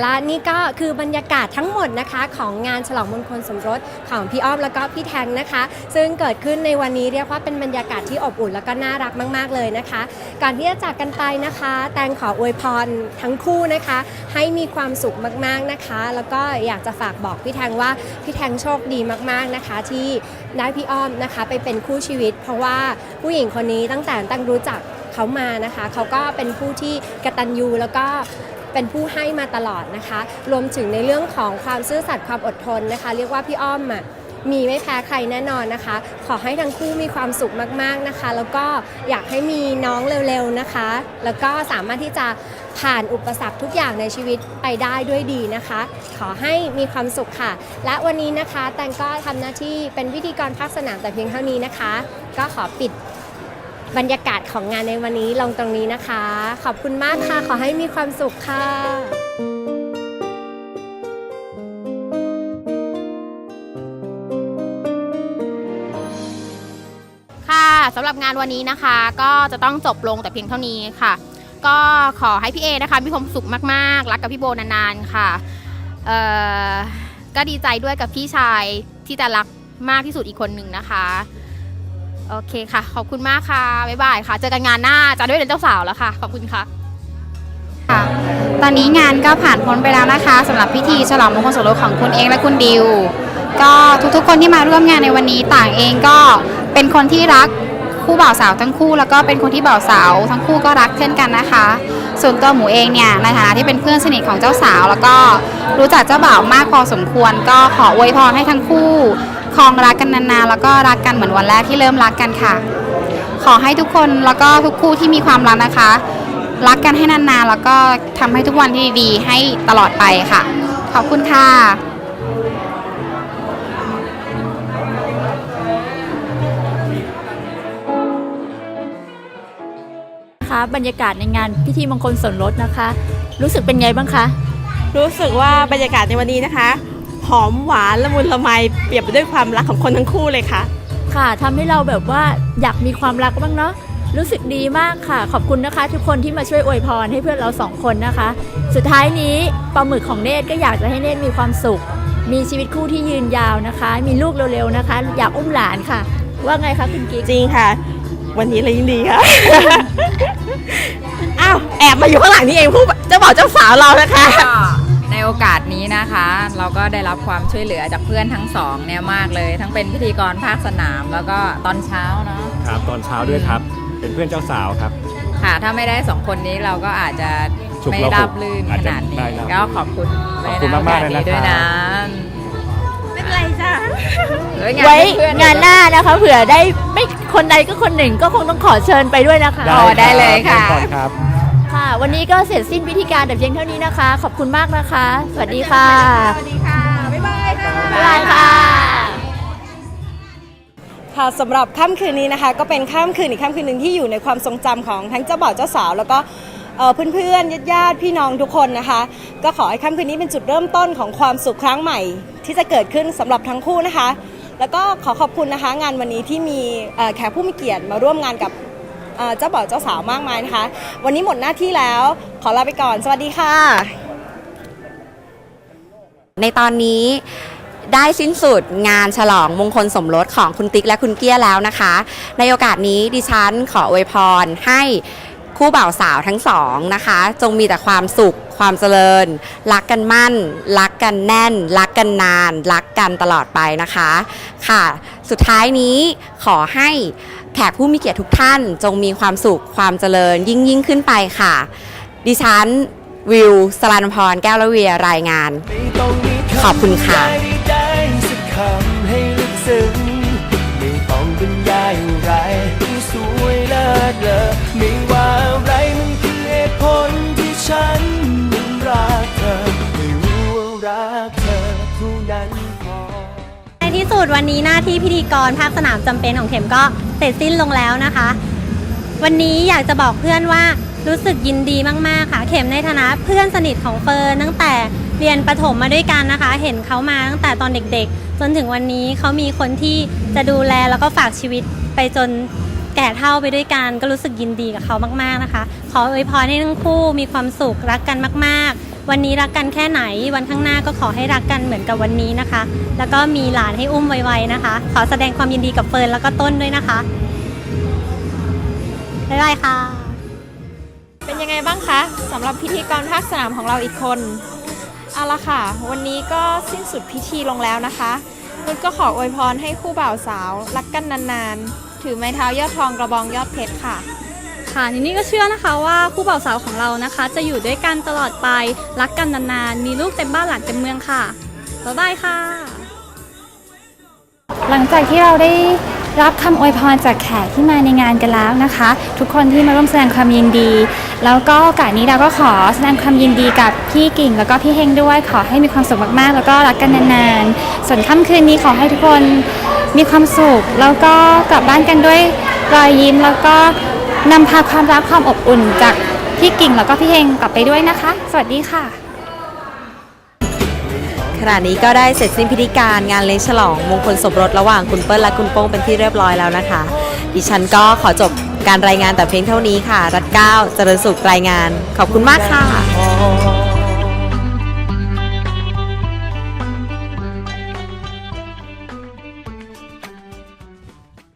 และนี่ก็คือบรรยากาศทั้งหมดนะคะ ของงานฉลองมงคลสมรสของพี่อ้อมแล้วก็พี่แทงนะคะ ซึ่งเกิดขึ้นในวันนี้เรียกว่าเป็นบรรยากาศที่อบอุ่นแล้วก็น่ารักมาก ๆ เลยนะคะ ก่อนที่จะจากกันไปนะคะ แตงขออวยพรทั้งคู่นะคะ ให้มีความสุขมากๆนะคะ แล้วก็อยากจะฝากบอกพี่แทงว่าพี่แทงโชคดีมากๆนะคะ ที่ได้พี่อ้อมนะคะ ไปเป็นคู่ชีวิต เพราะว่าผู้หญิงคนนี้ตั้งแต่ตั้งรู้จัก เขามานะคะ เขาก็เป็นผู้ที่กตัญญูแล้วก็เป็นผู้ให้มาตลอดนะคะ รวมถึงในเรื่องของความซื่อสัตย์ความอดทนนะคะ เรียกว่าพี่อ้อมอะมีไม่แพ้ใครแน่นอนนะคะ ขอให้ทั้งคู่มีความสุขมากๆนะคะ แล้วก็อยากให้มีน้องเร็วๆนะคะ แล้วก็สามารถที่จะผ่านอุปสรรคทุกอย่างในชีวิตไปได้ด้วยดีนะคะ ขอให้มีความสุขค่ะ และวันนี้นะคะแตงก็ทำหน้าที่เป็นพิธีกรภาคสนามแต่เพียงเท่านี้นะคะ ก็ขอปิด บรรยากาศของงานในวันนี้ลงตรงนี้นะคะ ขอบคุณมากค่ะ ขอให้มีความสุขค่ะค่ะสำหรับงานวันนี้นะคะก็จะต้องจบลงแต่เพียงเท่านี้ค่ะ ก็ขอให้พี่เอนะคะมีความสุขมากๆ รักกับพี่โบนานๆค่ะเออก็ดีใจด้วยกับพี่ชายที่จะรักมากที่สุดอีกคนหนึ่งนะคะ โอเคค่ะ ขอบคุณมากค่ะ บ๊ายบายค่ะ เจอกันงานหน้าจะด้วยเป็นเจ้าสาวแล้วค่ะ ขอบคุณค่ะ ค่ะ ตอนนี้งานก็ผ่านพ้นไปแล้วนะคะสำหรับพิธีฉลองมงคลสมรสของคุณเองและคุณดิว ก็ทุกๆคนที่มาร่วมงานในวันนี้ต่างเองก็เป็นคนที่รักคู่บ่าวสาวทั้งคู่แล้วก็เป็นคนที่บ่าวสาว ทั้งคู่ก็รักเช่นกันนะคะ ส่วนตัวหมูเองเนี่ยในฐานะที่เป็นเพื่อนสนิทของเจ้าสาว แล้วก็รู้จักเจ้าบ่าวมากพอสมควร ก็ขออวยพรให้ทั้งคู่ ครองรักกันนานๆ แล้วก็รักกันเหมือนวันแรกที่เริ่มรักกันค่ะ ขอให้ทุกคนแล้วก็ทุกคู่ที่มีความรักนะคะ รักกันให้นานๆ แล้วก็ทำให้ทุกวันที่ดีๆ ให้ตลอดไปค่ะ ขอบคุณค่ะ คะบรรยากาศในงานพิธีมงคลสมรสนะคะ รู้สึกเป็นไงบ้างคะ รู้สึกว่าบรรยากาศในวันนี้นะคะ หอมหวานละมุนละไมเปรียบไปด้วยความรักของคนทั้งคู่เลยค่ะ ค่ะทำให้เราแบบว่าอยากมีความรักบ้างเนาะรู้สึกดีมากค่ะ ขอบคุณนะคะ ทุกคนที่มาช่วยอวยพรให้เพื่อนเราสองคนนะคะ สุดท้ายนี้ปลาหมึกของเนตรก็อยากจะให้เนตรมีความสุข มีชีวิตคู่ที่ยืนยาวนะคะ มีลูกเร็วๆนะคะ อยากอุ้มหลานค่ะ ว่าไงคะคุณกิ๊กจริงค่ะ วันนี้เลยยิ่งดีค่ะ อ้าวแอบมาอยู่ข้างหลังนี่เองผู้เจ้าบ่าวเจ้าสาวเรานะคะ ก็ในโอกาสนี้นะคะเราก็ ได้รับความช่วยเหลือจากเพื่อนทั้งสองเนี่ยมากเลย ทั้งเป็นพิธีกรภาคสนามแล้วก็ตอนเช้าเนาะครับตอนเช้าด้วยครับ เป็นเพื่อนเจ้าสาวครับ ค่ะ ถ้าไม่ได้สองคนนี้เราก็อาจจะฉุกไม่ละหุกราบลื่นอาขจจะนาดนี้ได้รับก็ขอบคุณขอบคุณในโมากๆเลยนะครับ ด้วยนะไม่เป็นไรจ้ะเฮ้ยงานไว้เพื่อนๆ งานหน้านะคะ เผื่อได้ไม่คนใดก็คนหนึ่งก็คงต้องขอเชิญไปด้วยนะคะ อ๋อได้เลยค่ะก่อนครับ ค่ะ วันนี้ก็เสร็จสิ้นพิธีการแต่เพียงเท่านี้นะคะ ขอบคุณมากนะคะ สวัสดีค่ะ สวัสดีค่ะบ๊ายบายค่ะ บ๊ายบายค่ะค่ะสำหรับค่ำคืนนี้นะคะ ก็เป็นค่ำคืนอีกค่ำคืนหนึ่งที่อยู่ในความทรงจำของทั้งเจ้าบ่าวเจ้าสาว แล้วก็เพื่อนๆญาติๆพี่น้องทุกคนนะคะ ก็ขอให้ค่ำคืนนี้เป็นจุดเริ่มต้นของความสุขครั้งใหม่ ที่จะเกิดขึ้นสำหรับทั้งคู่นะคะ แล้วก็ขอขอบคุณนะคะ งานวันนี้ที่มีแขกผู้มีเกียรติมาร่วมงานกับเจ้าบ่าวเจ้าสาวมากมายนะคะ วันนี้หมดหน้าที่แล้ว ขอลาไปก่อน สวัสดีค่ะ ในตอนนี้ ได้สิ้นสุดงานฉลองมงคลสมรสของคุณติ๊กและคุณเกี้ยแล้วนะคะ ในโอกาสนี้ดิฉันขออวยพรให้คู่บ่าวสาวทั้งสองนะคะ จงมีแต่ความสุขความเจริญ รักกันมั่น รักกันแน่น รักกันนาน รักกันตลอดไปนะคะค่ะ สุดท้ายนี้ขอให้แขกผู้มีเกียรติทุกท่าน จงมีความสุขความเจริญยิ่งยิ่งขึ้นไปค่ะ ดิฉันวิวสลานพรแก้วละเวียรายงาน ขอบคุณค่ะ ซึ้งไม่ต้องบรรยายอะไรสวยเลิศเลอไม่ว่าอะไรมันคือเหตุผลที่ฉันนั้นรักเธอไม่รู้ว่ารักเธอเท่านั้นพอในที่สุดวันนี้หน้าที่พิธีกรภาคสนามจำเป็นของเข็มก็เสร็จสิ้นลงแล้วนะคะ วันนี้อยากจะบอกเพื่อนว่ารู้สึกยินดีมาก ๆ ค่ะ เข็มในฐานะเพื่อนสนิทของเฟิร์นตั้งแต่ เรียนประถมมาด้วยกันนะคะ เห็นเขามาตั้งแต่ตอนเด็กๆ จนถึงวันนี้เขามีคนที่จะดูแลแล้วก็ฝากชีวิตไปจนแก่เท่าไปด้วยกันก็รู้สึกยินดีกับเขามากๆนะคะ ขออวยพรให้ทั้งคู่มีความสุขรักกันมาก ๆ วันนี้รักกันแค่ไหน วันข้างหน้าก็ขอให้รักกันเหมือนกับวันนี้นะคะ แล้วก็มีหลานให้อุ้มไวๆนะคะ ขอแสดงความยินดีกับเฟิร์นแล้วก็ต้นด้วยนะคะบ๊ายบายค่ะ เป็นยังไงบ้างคะสำหรับพิธีกรภาคสนามของเราอีกคน เอาละค่ะ วันนี้ก็สิ้นสุดพิธีลงแล้วนะคะนุชก็ขออวยพรให้คู่บ่าวสาว รักกันนานๆ ถือไม้เท้ายอดทองกระบองยอดเพชรค่ะ ค่ะนินี่ก็เชื่อนะคะว่าคู่บ่าวสาวของเรานะคะ จะอยู่ด้วยกันตลอดไป รักกันนานๆ มีลูกเต็มบ้านหลานเต็มเมืองค่ะบ๊ายบายค่ะ หลังจากที่เราได้ รับคำอวยพรจากแขกที่มาในงานกันแล้วนะคะ ทุกคนที่มาร่วมแสดงความยินดี แล้วก็โอกาสนี้เราก็ขอแสดงความยินดีกับพี่กิ่ง แล้วก็พี่เฮงด้วยขอให้มีความสุขมากๆ แล้วก็รักกันนานๆ ส่วนค่ำคืนนี้ขอให้ทุกคนมีความสุข แล้วก็กลับบ้านกันด้วยรอยยิ้ม แล้วก็นำพาความรักความอบอุ่นจากพี่กิ่งแล้วก็พี่เฮงกลับไปด้วยนะคะ สวัสดีค่ะ ณะนี้ก็ได้เสร็จสิ้นพิธีการงานเลี้ยงฉลองมงคลสมรสระหว่างคุณเปิ้ลและคุณโป้งเป็นที่เรียบร้อยแล้วนะคะ ดิฉันก็ขอจบการรายงานแต่เพียงเท่านี้ค่ะ รัดเก้าเจริญสุขรายงาน ขอบคุณมากค่ะ